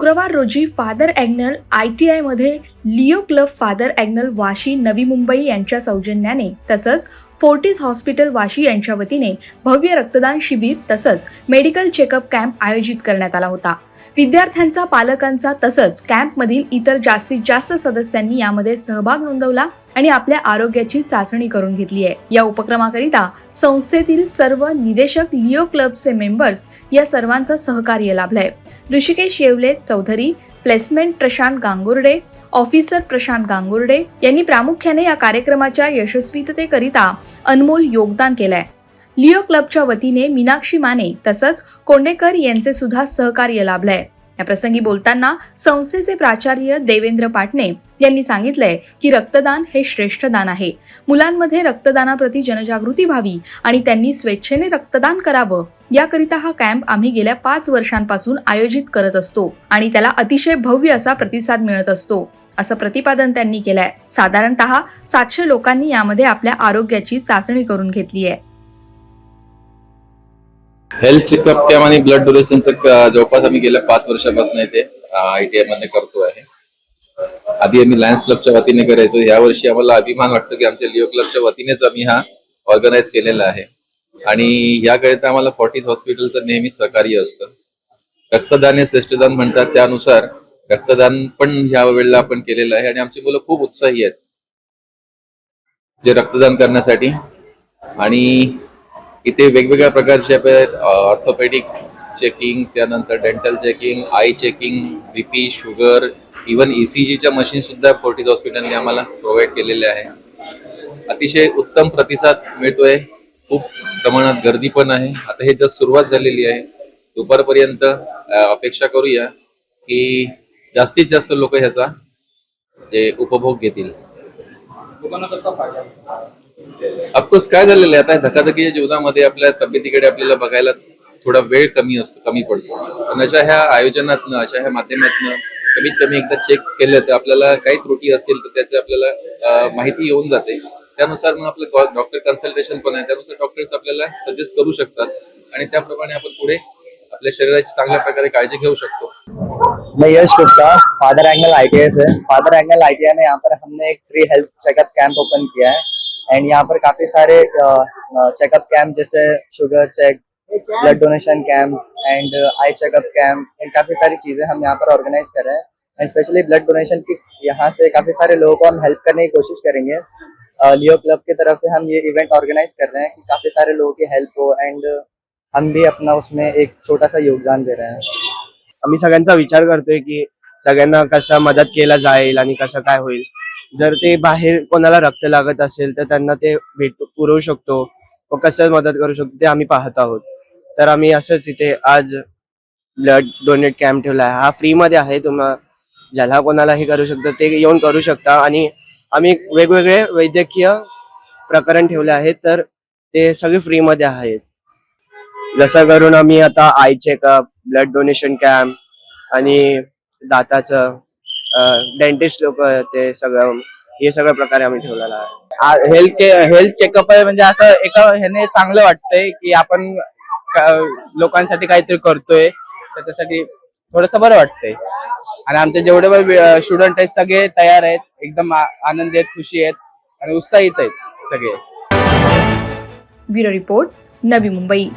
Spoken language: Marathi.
शुक्रवार रोजी फादर ॲग्नल आय टी आयमध्ये Leo Club Father Agnel Vashi Navi Mumbai यांच्या सौजन्याने तसंच फोर्टिस हॉस्पिटल वाशी यांच्या वतीने भव्य रक्तदान शिबिर तसंच मेडिकल चेकअप कॅम्प आयोजित करण्यात आला होता. विद्यार्थ्यांचा पालकांचा तसंच कॅम्पमधील इतर जास्तीत जास्त सदस्यांनी यामध्ये सहभाग नोंदवला आणि आपल्या आरोग्याची चाचणी करून घेतली आहे. या उपक्रमाकरिता संस्थेतील सर्व निदेशक लिओ क्लबचे मेंबर्स या सर्वांचं सहकार्य लाभलंय. ऋषिकेश येवले चौधरी प्लेसमेंट प्रशांत गांगुर्डे ऑफिसर प्रशांत गांगुर्डे यांनी प्रामुख्याने या कार्यक्रमाच्या यशस्वीततेकरिता अनमोल योगदान केलंय. लिओ क्लबच्या वतीने मीनाक्षी माने तसंच कोंडेकर यांचे सुद्धा सहकार्य लाभलंय. या प्रसंगी बोलताना संस्थेचे प्राचार्य देवेंद्र पाटणे यांनी सांगितलंय की रक्तदान हे श्रेष्ठ दान आहे. मुलांमध्ये रक्तदानाप्रती जनजागृती व्हावी आणि त्यांनी स्वेच्छेने रक्तदान करावं याकरिता हा कॅम्प आम्ही गेल्या पाच वर्षांपासून आयोजित करत असतो आणि त्याला अतिशय भव्य असा प्रतिसाद मिळत असतो असं प्रतिपादन त्यांनी केलंय. साधारणतः सातशे लोकांनी यामध्ये आपल्या आरोग्याची चाचणी करून घेतली आहे हेल्थ चेकअप कॅम्प आणि ब्लड डोनेशनचं जवळपास आम्ही गेल्या पाच वर्षापासून इथे आय टी आयमध्ये करतो आहे. आधी आम्ही लायन्स क्लबच्या वतीने करायचो. या वर्षी आम्हाला अभिमान वाटतो की आमच्या लिओ क्लबच्या वतीनेच आम्ही हा ऑर्गनाईज केलेला आहे. आणि याकरिता आम्हाला फॉर्टीज हॉस्पिटलचं नेहमी सहकार्य असतं. रक्तदान हे श्रेष्ठदान म्हणतात. त्यानुसार रक्तदान पण ह्या वेळेला आपण केलेलं आहे आणि आमची मुलं खूप उत्साही आहेत. जे रक्तदान करण्यासाठी. आणि इथे वेगवेगळ्या प्रकारचे ऑर्थोपेडिक चेकिंग त्यानंतर dental checking eye checking BP sugar even ईसीजीच्या machine सुद्धा फोर्टीज हॉस्पिटलने आम्हाला प्रोव्हाइड केलेले आहे. अतिशय उत्तम प्रतिसाद मिळतोय. खूप प्रमाणात गर्दी पण आहे. आता हे जस्ट सुरुवात झालेली आहे. दुपारपर्यंत अपेक्षा करूया की जास्तीत जास्त लोक ह्याचा उपभोग घेतील. ऑफकोर्स काय झालेलं आहे? आता धकाधकीच्या जीवनामध्ये आपल्या तब्येतीकडे आपल्याला बघायला थोडा वेळ कमी असतो कमी पडतो. पण अशा ह्या आयोजनातनं अशा ह्या माध्यमातनं कमीत कमी एकदा चेक केलं तर आपल्याला काही त्रुटी असतील तर त्याची आपल्याला माहिती येऊन जाते. त्यानुसार मग आपलं डॉक्टर कन्सल्टेशन पण आहे. त्यानुसार डॉक्टर्स आपल्याला सजेस्ट करू शकतात आणि त्याप्रमाणे आपण पुढे आपल्या शरीराची चांगल्या प्रकारे काळजी घेऊ शकतो. मैं यश गुप्ता फादर एंगल आई से फादर एंगल आई में यहाँ पर हमने एक free health checkup camp open KIA है। एंड यहाँ पर काफी सारे चेकअप कैंप जैसे sugar check blood donation camp and eye checkup camp and काफी सारी चीजें हम यहाँ पर ऑर्गेनाइज कर रहे हैं। एंड स्पेशली ब्लड डोनेशन की यहाँ से काफी सारे लोगों को हम हेल्प करने की कोशिश करेंगे। लियो क्लब की तरफ से हम ये इवेंट ऑर्गेनाइज कर रहे हैं कि काफी सारे लोगों की हेल्प हो एंड uh, हम भी अपना उसमें एक छोटा सा योगदान दे रहे हैं। आम्ही सगळ्यांचा विचार करतोय की सगळ्यांना कसं मदत केला जाईल आणि कसं काय होईल. जर ते बाहेर कोणाला रक्त लागत असेल तर त्यांना ते भेट पुरवू शकतो. व कसं मदत करू शकतो ते आम्ही पाहत आहोत. तर आम्ही असंच इथे आज ब्लड डोनेट कॅम्प ठेवला आहे. हा फ्री मध्ये आहे. तुम्हाला ज्याला कोणालाही करू शकतो ते येऊन करू शकता. आणि आम्ही वेगवेगळे वैद्यकीय प्रकरण ठेवले आहेत. तर ते सगळे फ्री मध्ये आहेत. जसं करून आम्ही आता eye checkup blood donation camp आणि दाताचं डेंटिस्ट लोक ते सगळं हे सगळ्या प्रकारे आम्ही ठेवलेलं आहे. हेल्थ हेल्थ चेकअप आहे म्हणजे असं एका ह्याने चांगलं वाटतंय की आपण लोकांसाठी काहीतरी करतोय त्याच्यासाठी थोडस बरं वाटतंय. आणि आमचे जेवढे पण स्टुडंट आहेत सगळे तयार आहेत एकदम आनंदी आहेत खुशी आहेत आणि उत्साहित आहेत सगळे. Bureau report Navi Mumbai.